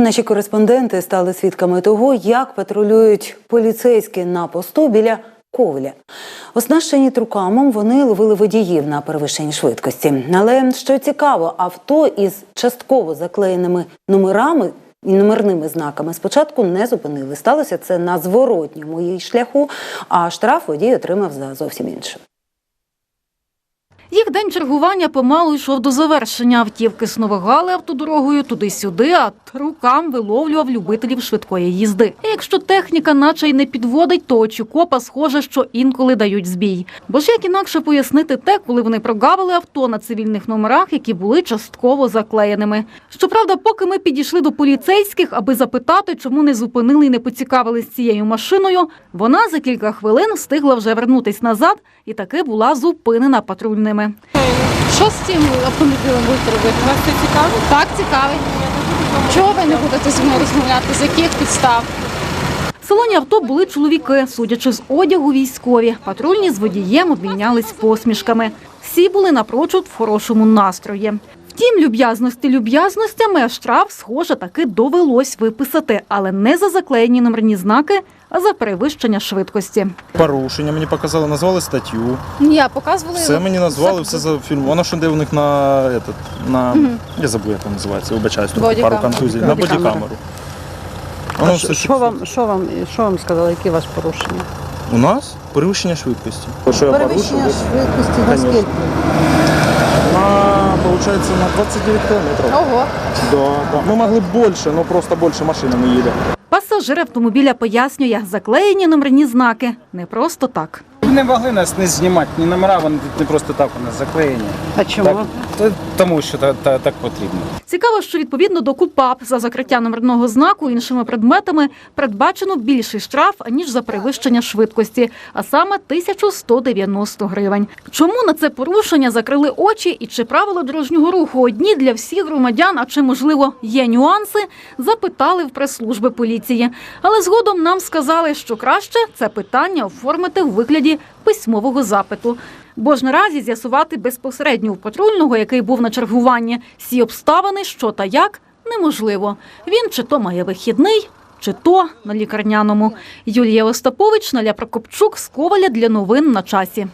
Наші кореспонденти стали свідками того, як патрулюють поліцейські на посту біля Ковеля. Оснащені трукамом вони ловили водіїв на перевищенні швидкості. Але що цікаво, авто із частково заклеєними номерами і номерними знаками спочатку не зупинили. Сталося це на зворотньому її шляху, а штраф водій отримав за зовсім інше. Їх день чергування помалу йшов до завершення. Автівки сновигали автодорогою туди-сюди, а рукам виловлював любителів швидкої їзди. І якщо техніка наче й не підводить, то очі копа схоже, що інколи дають збій. Бо ж як інакше пояснити те, коли вони прогавили авто на цивільних номерах, які були частково заклеєними. Щоправда, поки ми підійшли до поліцейських, аби запитати, чому не зупинили і не поцікавились цією машиною, вона за кілька хвилин встигла вже вернутись назад і таки була зупинена патрульними. Що з цим автомобілем будете робити? Вас це цікавить? Так, цікавить. Чого ви не будете зі мною розмовляти? З яких підстав? В салоні авто були чоловіки, судячи з одягу військові. Патрульні з водієм обмінялись посмішками. Всі були напрочуд в хорошому настрої. Втім, люб'язності люб'язностями, а штраф, схоже, таки довелось виписати, але не за заклеєні номерні знаки, а за перевищення швидкості. Порушення мені показали, назвали статтю. Я показувала. Все мені назвали, все зафільмовано, що де у них на, этот, на я забув, як воно називається, вибачаюсь, трохи пару контузій, на бодікамеру. Воно А все що вам, що вам, що вам сказали, які у вас порушення? У нас перевищення швидкості. Перевищення швидкості на Конечно. скільки? На, получается, на 29 километров. Ого. Да, да. Мы могли больше, но просто больше машины не їде. Пасажир автомобіля пояснює, заклеєні номерні знаки не просто так. Не могли нас не знімати, ні номера, вони не просто так у нас заклеєні. А чому? Так, тому що та, та- так потрібно. Цікаво, що відповідно до КУПАП за закриття номерного знаку іншими предметами передбачено більший штраф ніж за перевищення швидкості, а саме 1190 гривень. Чому на це порушення закрили очі і чи правила дорожнього руху одні для всіх громадян, а чи можливо є нюанси? Запитали в прес-служби поліції. Але згодом нам сказали, що краще це питання оформити у вигляді письмового запиту. Бо ж наразі з'ясувати безпосередньо у патрульного, який був на чергуванні, всі обставини, що та як, неможливо. Він чи то має вихідний, чи то на лікарняному. Юлія Остапович, Наля Прокопчук з Коваля для новин на часі.